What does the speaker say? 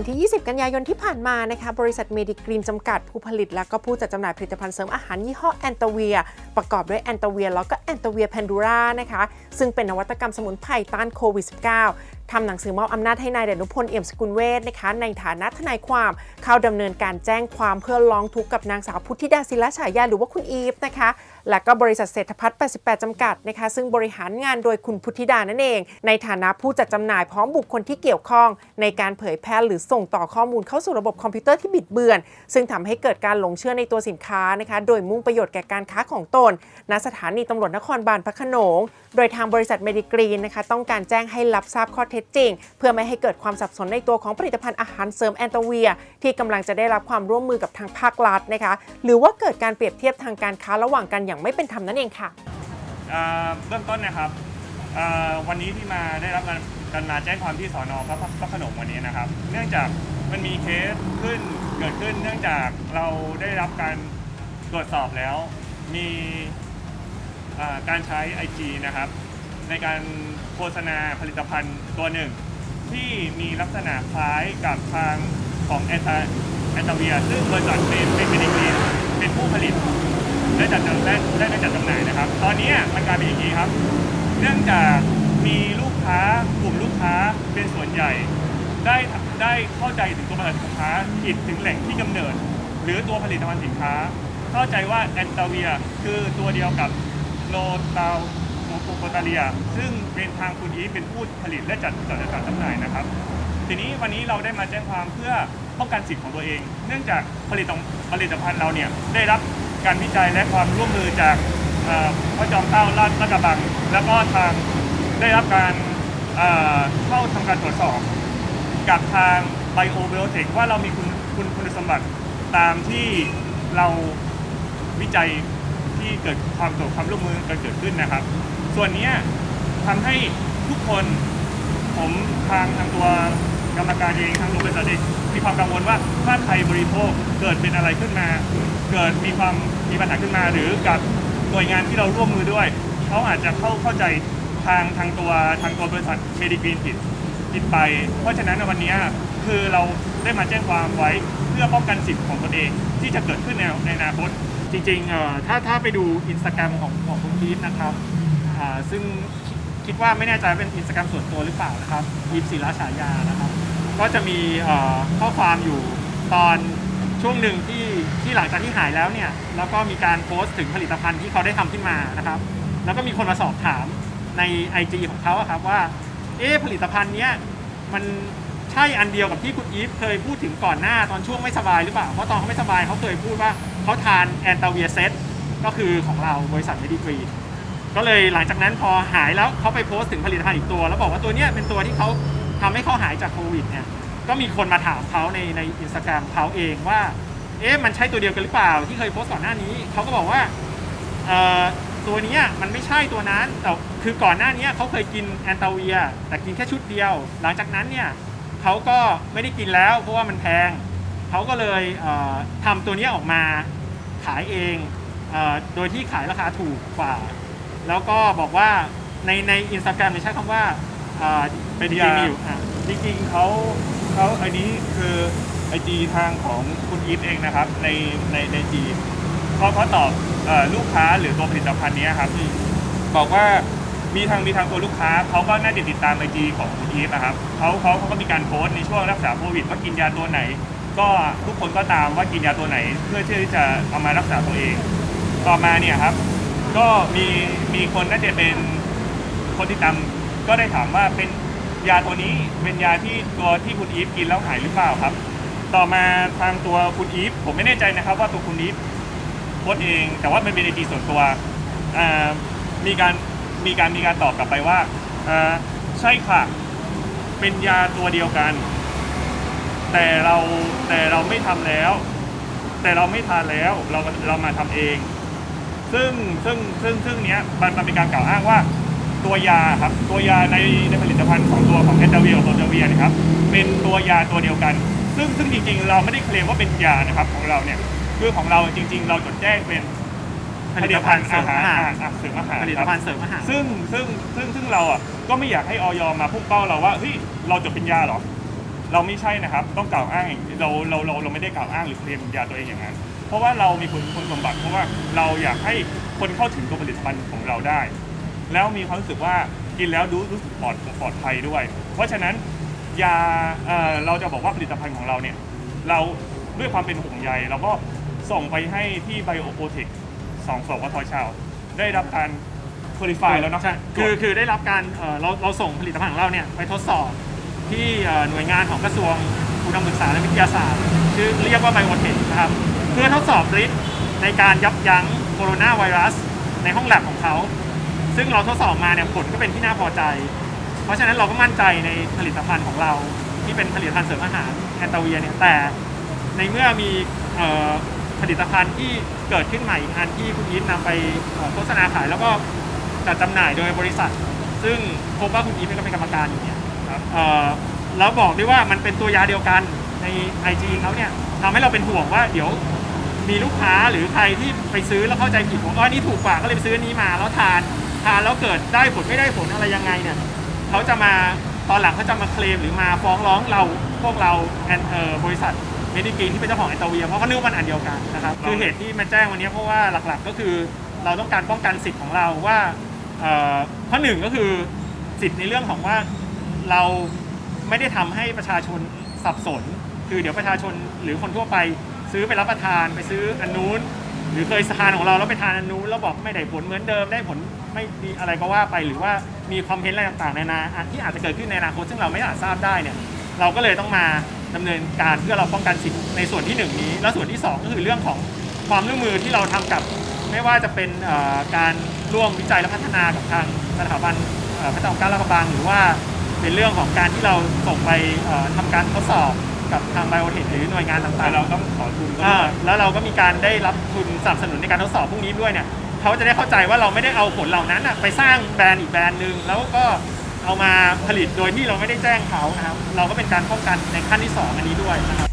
วันที่ 20 กันยายนที่ผ่านมานะคะบริษัทเมดิกรีนจำกัดผู้ผลิต และก็ผู้จัดจำหน่ายผลิตภัณฑ์เสริมอาหารยี่ห้อแอนตาเวีย ประกอบด้วยแอนตาเวียแล้วก็แอนตาเวียแพนดูรานะคะ ซึ่งเป็นนวัตกรรมสมุนไพรต้านโควิด -19 ทำหนังสือมอบอำนาจให้นายเดชนุพลเอี่ยมสกุลเวชนะคะในฐานะทนายความเข้าดำเนินการแจ้งความเพื่อร้องทุกข์กับนางสาวพุทธิดาศิลาฉายาหรือว่าคุณอีฟนะคะและก็บริษัทเศรษฐพัฒน์88 จำกัดนะคะซึ่งบริหารงานโดยคุณพุทธิดานั่นเอง ในฐานะผู้จัดจำหน่ายพร้อมบุคคลที่เกี่ยวข้อง ในการเผยแพร่หรือส่งต่อข้อมูลเข้าสู่ระบบคอมพิวเตอร์ที่บิดเบือน ซึ่งทำให้เกิดการหลงเชื่อในตัวสินค้านะคะโดยมุ่งประโยชน์แก่การค้าของตนณสถานีตำรวจนครบาลพระขนง โดยทางบริษัทเมดิกรีนนะคะต้องการแจ้งให้รับทราบข้อเท็จจริง เพื่อไม่ให้เกิดความสับสนในตัวของผลิตภัณฑ์อาหารเสริมแอนโตเวีย ที่กำลังจะได้รับความร่วมมือกับทางภาครัฐนะคะ หรือว่าเกิดการเปรียบเทียบทางการค้าระหว่างกันอย่างไม่เป็นธรรมนั่นเองค่ะเบื้องต้นนะครับวันนี้ที่มาได้รับการการมาแจ้งความที่สอนอพระพระขนงวันนี้นะครับ เนื่องจากมันมีเคสขึ้นเกิดขึ้นเนื่องจากเราได้รับการตรวจสอบแล้ว มีการใช้ IG นะครับ ในการโฆษณาผลิตภัณฑ์ตัวหนึ่ง ที่มีลักษณะคล้ายกับทางของแอนตาแอนตาเวีย ซึ่งบริษัทเป็นเป็นเป็นเป็นผู้ผลิตได้จัดจำได้ได้ได้จัดจำหน่ายนะครับ ตอนนี้มันกลายเป็นอย่างนี้ครับ เนื่องจากมีลูกค้ากลุ่มลูกค้าเป็นส่วนใหญ่ ได้ได้เข้าใจถึงตัวผลิตสินค้าผิดถึงแหล่งที่กำเนิด หรือตัวผลิตภัณฑ์สินค้า เข้าใจว่าแอนตาเวีย คือตัวเดียวกับโลตา มโคโคตาเลีย ซึ่งเป็นทางคุณอีฟเป็นผู้ผลิตและจัดจัดจัดจำหน่ายนะครับ ทีนี้วันนี้เราได้มาแจ้งความเพื่อป้องกันสิทธิ์ของตัวเอง เนื่องจากผลิตผลิตภัณฑ์เราเนี่ยได้รับการวิจัยและความร่วมมือจากเอ่อพระจอมเกล้าราชกระบัง แล้วก็ทางได้รับการเข้าทำการตรวจสอบ กับทางไบโอเบลเทคว่าเรามีคุณคุณคุณสมบัติตามที่เราวิจัยที่เกิดความตกความร่วมมือกันเกิดขึ้นนะครับ ส่วนนี้ทำให้ทุกคนผมทางทางตัวกรรมการเองทางตัวบริษัทเองมีความกังวลว่าถ้าใครบริโภคเกิดเป็นอะไรขึ้นมา เกิดมีความมีปัญหาขึ้นมา หรือกับหน่วยงานที่เราร่วมมือด้วยเขาอาจจะเข้าเข้าใจทางทางตัวทางตัวบริษัทเมดิกรีนผิดผิดไป เพราะฉะนั้นในวันนี้คือเราได้มาแจ้งความไว้เพื่อป้องกันสิทธิ์ของตนเองที่จะเกิดขึ้นในในอนาคตจริงๆเอ่อถ้าถ้าไปดูอินสตาแกรมของของคุณพีทนะครับ อ่าซึ่งคิดคิดว่าไม่แน่ใจเป็นอินสตาแกรมส่วนตัวหรือเปล่านะครับพีทศิลาฉายานะครับ ก็จะมีเอ่อข้อความอยู่ตอนช่วงหนึ่งที่ที่หลังจากที่หายแล้วเนี่ยแล้วก็มีการโพสต์ถึงผลิตภัณฑ์ที่เขาได้ทำขึ้นมานะครับ แล้วก็มีคนมาสอบถามใน IG ของเขาอะครับว่า เอ๊ะผลิตภัณฑ์เนี้ยมันใช่อันเดียวกับที่คุณอีฟเคยพูดถึงก่อนหน้าตอนช่วงไม่สบายหรือเปล่า เพราะตอนเขาไม่สบายเขาเคยพูดว่าเขาทานแอนตาเวียเซตก็คือของเราบริษัทเมดิกรี ก็เลยหลังจากนั้นพอหายแล้วเขาไปโพสต์ถึงผลิตภัณฑ์อีกตัว แล้วบอกว่าตัวเนี้ยเป็นตัวที่เขาทำให้เขาหายจากโควิดเนี่ยก็มีคนมาถามเขาในในอินสตาแกรมเขาเองว่าเอ๊ะมันใช่ตัวเดียวกันหรือเปล่า ที่เคยโพสต์ก่อนหน้านี้เขาก็บอกว่าเอ่อตัวเนี้ยมันไม่ใช่ตัวนั้นแต่คือก่อนหน้านี้เขาเคยกินแอนตาเวีย แต่กินแค่ชุดเดียว หลังจากนั้นเนี่ยเขาก็ไม่ได้กินแล้วเพราะว่ามันแพงเขาก็เลยเอ่อทำตัวเนี้ยออกมาขายเองเออโดยที่ขายราคาถูกกว่า แล้วก็บอกว่าในในอินสตาแกรมใช้คำว่าเอ่อเป็นจริงๆอยู่อะจริงๆเขาเขาอันนี้คือไอจีทางของคุณอีฟเองนะครับ ในในในจีเขาเขาตอบเออลูกค้าหรือตัวผลิตภัณฑ์เนี้ยครับบอกว่ามีทางมีทางตัวลูกค้าเขาก็น่าจะติดตามไอจีของคุณอีฟนะครับเขาเขาเขาก็มีการโพสต์ในช่วงรักษาโควิดว่ากินยาตัวไหน ก็ทุกคนก็ตามว่ากินยาตัวไหน เพื่อที่จะเอามารักษาตัวเอง ต่อมาเนี่ยครับ ก็มีมีคนน่าจะเป็นคนที่จำก็ได้ถามว่าเป็นยาตัวนี้เป็นยาที่ตัวที่คุณอีฟกินแล้วหายหรือเปล่าครับ ต่อมาทางตัวคุณอีฟผมไม่แน่ใจนะครับ ว่าตัวคุณอีฟโพสต์เอง แต่ว่ามันเป็นไอจีส่วนตัวอ่ามีการมีการมีการตอบกลับไปว่าอ่าใช่ค่ะ เป็นยาตัวเดียวกัน แต่เราแต่เราไม่ทำแล้ว แต่เราไม่ทานแล้วเราเรามาทำเอง ซึ่งซึ่งซึ่งซึ่งเนี้ยมันมันเป็นการกล่าวอ้างว่าตัวยาครับตัวยาในในผลิตภัณฑ์ของตัวของแอนตาเวียกับโซเดเวียนะครับเป็นตัวยาตัวเดียวกัน ซึ่งซึ่งจริงๆ เราไม่ได้เคลมว่าเป็นยานะครับของเราเนี่ยคือของเราจริง ๆ เราจดแจ้งเป็นผลิตภัณฑ์เสริมอาหารอ่เสริมอาหารผลิตครับภัณฑ์เสริมอาหารซึ่งซึ่งซึ่งซึ่งเราอะก็ไม่อยากให้ออยมาพุ่งเป้าเราว่าเฮ้ยเราจดเป็นยาเหรอ เราไม่ใช่นะครับ ต้องกล่าวอ้างอย่างเราเราเราเราไม่ได้กล่าวอ้างหรือเคลมยาตัวเองอย่างนั้น เพราะว่าเรามีคุณคุณสมบัติเพราะว่าเราอยากให้คนเข้าถึงตัวผลิตภัณฑ์ของเราได้ แล้วมีความรู้สึกว่ากินแล้วรู้รู้สึกปลอดปลอดภัยด้วย เพราะฉะนั้นยาเอ่อเราจะบอกว่าผลิตภัณฑ์ของเราเนี่ยเราด้วยความเป็นห่วงใยเราก็ส่งไปให้ที่ไบโอโ t เทคสองสวทชาว ได้รับการคุริฟายแล้วเนาะใช่คือคือได้รับการเอ่อเราเราส่งผลิตภัณฑ์ของเราเนี่ยไปทดสอบที่เอ่อหน่วยงานของกระทรวงอุดมศึกษาและวิทยาศาสตร์ชื่อเรียกว่าไบโอเทคนะครับเพื่อทดสอบฤทธิ์ในการยับยั้งโคโรนาไวรัส ในห้องแลบของเขา ซึ่งเราทดสอบมาเนี่ยผลก็เป็นที่น่าพอใจ เพราะฉะนั้นเราก็มั่นใจในผลิตภัณฑ์ของเราที่เป็นผลิตภัณฑ์เสริมอาหารแอนตาเวียเนี่ยแต่ในเมื่อมีออผลิตภัณฑ์ที่เกิดขึ้นใหม่อีกอันที่คุณอีทนำไปโฆษณาขายแล้วก็จัดจำหน่ายโดยบริษัท ซึ่งพบว่าคุณอีทก็เป็นกรรมการอยู่เนี่ยครับอ่อแล้วบอกด้วยว่ามันเป็นตัวยาเดียวกันใน IG เขาเนี่ยทำให้เราเป็นห่วงว่าเดี๋ยว มีลูกค้าหรือใครที่ไปซื้อแล้วเข้าใจผิดว่าอ๋ออนนี่ถูกกว่าก็เลยไปซื้ออันนี้มาแล้วทานทานแล้วเกิดได้ผลไม่ได้ผลอะไรยังไงเนี่ยเขาจะมาตอนหลังเขาจะมาเคลมหรือมาฟ้องร้องเราพวกเราแอนเอ่อบริษัทเมดิกรีนที่เป็นเจ้าของแอนตาเวียเพราะเขาเนึกว่ามันอันเดียวกันนะครับคือเหตุที่มาแจ้งวันนี้เพราะว่าหลักๆก็คือเราต้องการป้องกันสิทธิ์ของเราว่าเอ่อข้อหนึ่งก็คือสิทธิ์ในเรื่องของว่าเราไม่ได้ทำให้ประชาชนสับสน คือเดี๋ยวประชาชนหรือคนทั่วไป ซื้อไปรับประทานไปซื้ออันนู้น หรือเคยทานของเราแล้วไปทานอันนู้นแล้วบอกไม่ได้ผลเหมือนเดิมได้ผลไม่ดีอะไรก็ว่าไปหรือว่ามีความเห็นอะไรต่างๆในนาที่อาจจะเกิดขึ้นในอนาคตซึ่งเราไม่อาจทราบได้เนี่ยเราก็เลยต้องมาดำเนินการเพื่อเราป้องกันสิทธิ์ในส่วนที่หนึ่งนี้ แล้วส่วนที่สองก็คือเรื่องของความร่วมมือที่เราทำกับ ไม่ว่าจะเป็นการร่วมวิจัยและพัฒนากับทางสถาบันเอ่อพัฒนาการและกระบังหรือว่าเป็นเรื่องของการที่เราส่งไปเอ่อทำการทดสอบ กับทางไบโอเทคหรือหน่วยงานต่างแต่ๆเราต้องขอทุนก็อ่าด้วยแล้วเราก็มีการได้รับทุนสนับสนุนในการทดสอบพวกนี้ด้วยเนี่ยเขาจะได้เข้าใจว่าเราไม่ได้เอาผลเหล่านั้นน่ะไปสร้างแบรนด์อีกแบรนด์หนึ่งแล้วก็เอามาผลิตโดยที่เราไม่ได้แจ้งเขานะครับเราก็เป็นการป้องกันในขั้นที่สองอันนี้ด้วยนะครับ